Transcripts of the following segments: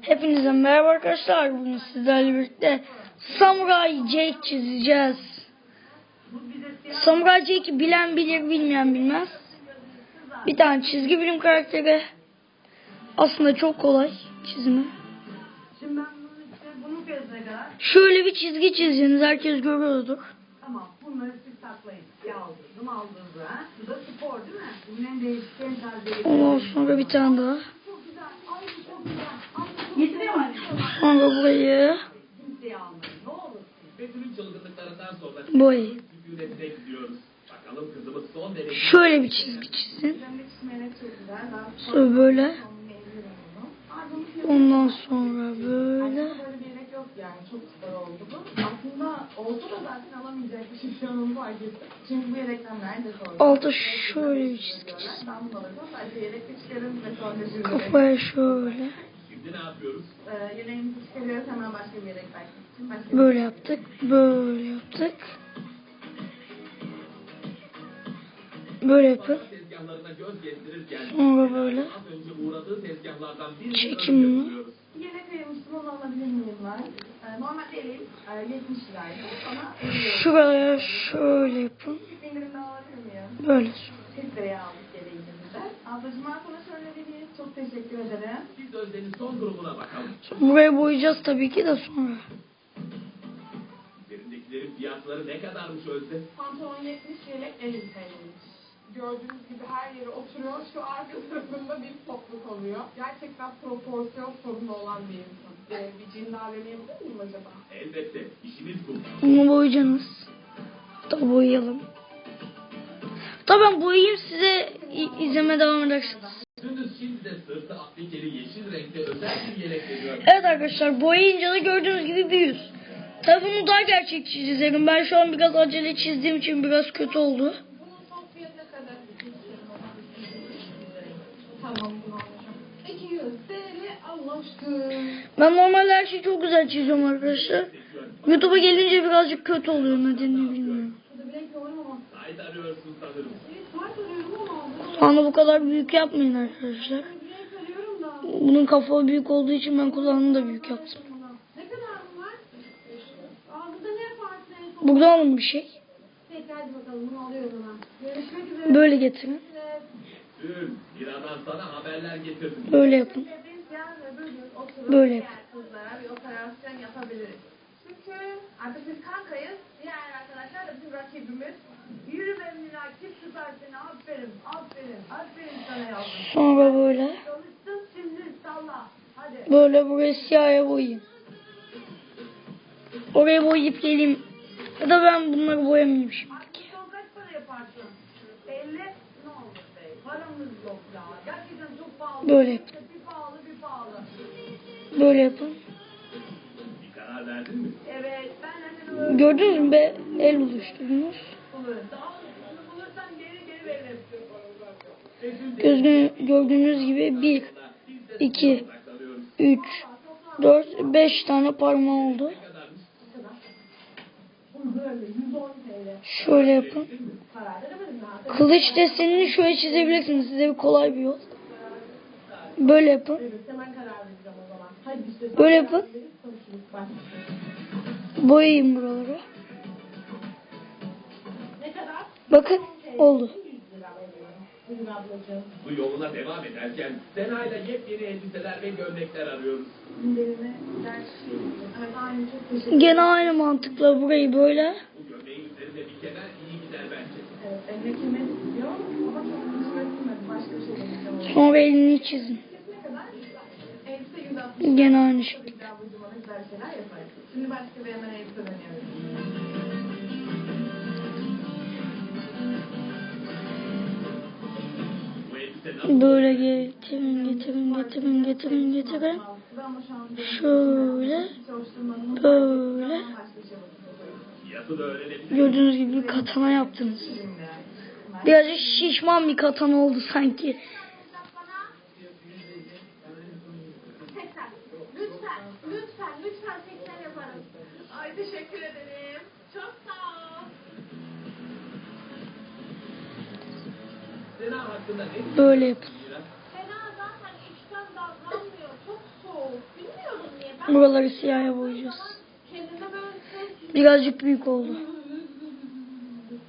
Hepinize merhaba arkadaşlar. Bugün sizlerle birlikte Samurai Jake çizeceğiz. Samurai Jake'i bilen bilir, bilmeyen bilmez. Bir tane çizgi bilim karakteri. Aslında çok kolay çizimi. Şöyle bir çizgi çizeceğiniz herkes görüyordur. tamam bunları siz saklayın. Yaldırdım aldırdı ha. Bu da spor değil mi? Bunun en değişik en tarzı. Ondan sonra bir tane daha. Çok güzel. Ay çok güzel. Getiriyor mu? Sonra burayı Boy. hükümetine gidiyoruz. Bakalım kızımız son derece... şöyle bir çizgi. Ben Sonra böyle. Ondan sonra böyle. Yani. Çok spor oldu bu. Aslında olsa da zaten alamayacakmışım şu an onu fark ettim. Çünkü bu yelekten nerede sonra? Alta şöyle bir çizgi bir Kafaya şöyle. Şimdi ne yapıyoruz? Ee, yeleğimizi çıkarıyoruz hemen başka bir belki. Başka Böyle yaptık. Böyle yaptık. Böyle yapın. Sonra böyle. Çekim mi? Yelek ayırmıştım onu alabilir miyim ben? Ee, normalde yeleğim e, 70 liraydı ama 50 liraydı. Şuraya şöyle yapın. Böyle. 40 liraya aldık yeleğimizi de. Ablacığım ben sana şöyle vereyim. Çok teşekkür ederim. Biz Özden'in son durumuna bakalım. Burayı boyayacağız tabii ki de sonra. Üzerindekilerin fiyatları ne kadarmış Özde? Pantolon 70 yelek 50 TL'ymiş. Gördüğünüz gibi her yere oturuyor. Şu arka tarafında bir topluk oluyor. Gerçekten proporsiyon sorunu olan bir insan. Ee, bir cindarlamayabilir miyim acaba? Elbette işimiz bu. Bunu boyayacaksınız. Da boyayalım. Tabii ben boyayayım size izleme devam edersiniz. Evet arkadaşlar boyayınca da gördüğünüz gibi bir yüz. Tabii bunu daha gerçekçi çizelim. Ben şu an biraz acele çizdiğim için biraz kötü oldu. Bunun son fiyatı ne kadar? Tamam bunu alacağım. 200 TL Allah aşkına. Ben normalde her şeyi çok güzel çiziyorum arkadaşlar. YouTube'a gelince birazcık kötü oluyor nedenini anda bu kadar büyük yapmayın arkadaşlar. Bunun kafa büyük olduğu için ben kulağını da büyük yaptım. Burada alın bir şey. Böyle getirin. Böyle yapın. Böyle diğer artık biz kankayız. Diğer arkadaşlar da bizim rakibimiz. Yürü be tutar seni? Aferin, aferin, aferin sana yavrum. Sonra böyle. Çalıştın şimdi salla. Hadi. Böyle burayı siyaha boyayayım. Oraya boyayıp geleyim. Ya da ben bunları boyamayayım şimdi. Artık son kaç para yaparsın? 50? Ne olur be? Paramız yok ya. Gerçekten çok pahalı. Böyle yap. Bir pahalı bir pahalı. Böyle yapın. Gördünüz mü be el veririm. Gözgün, gördüğünüz gibi 1, 2, 3, 4, 5 tane parmağı oldu. Bunu böyle 110 TL. Şöyle yapın. Kılıç desenini şöyle çizebilirsiniz. Size bir kolay bir yol. Böyle yapın. Böyle yapın. Boyayayım buraları. Ne kadar? Bakın oldu. 100 lira veriyorum. Bugün ablacığım. Bu yoluna devam ederken Sena'yla yepyeni elbiseler ve gömlekler arıyoruz. Gene aynı mantıkla burayı böyle. Bu gömleğin üzerinde bir kemer iyi gider bence. Şey. Sonra elini çizin. Ne kadar? Elbise 160 Gene aynı şey. Şimdi başka bir elbise nasıl? Böyle getirin, getirin, getirin, getirin, getirin. Şöyle, böyle. Gördüğünüz gibi bir katana yaptınız. Birazcık şişman bir katana oldu sanki. Lütfen, lütfen, tekrar yaparım. Ay teşekkür ederim. Çok sağ ol. Sena hakkında ne Böyle yapın. Fena zaten içten davranmıyor. Çok soğuk. Buraları siyaha boyayacağız. Kendine böyle ses Birazcık büyük oldu.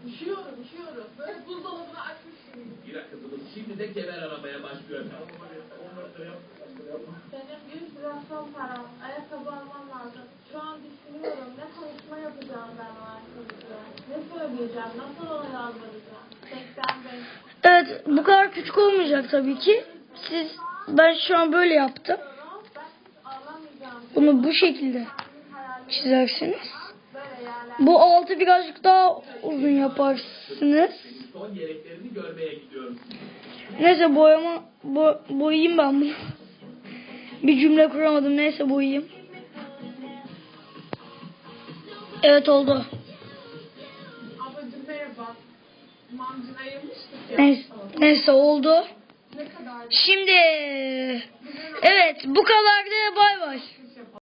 üşüyorum üşüyorum. Böyle buzdolabını açmış gibi. Mira kızımız şimdi de kemer aramaya başlıyor. Benim 100 lira son param. Ayakkabı almam lazım. Şu an düşünüyorum ne konuşma yapacağım ben o. Ne söyleyeceğim, nasıl ona yalvaracağım. 85. Evet bu kadar küçük olmayacak tabii ki. Siz ben şu an böyle yaptım. Bunu bu şekilde çizersiniz. Bu altı birazcık daha uzun yaparsınız. Son yeleklerini görmeye gidiyoruz. Neyse boyama bo, boyayayım ben bunu. Bir cümle kuramadım. Neyse boyayayım. Evet oldu. Neyse, neyse oldu. Şimdi evet bu kadardı. Bay bay.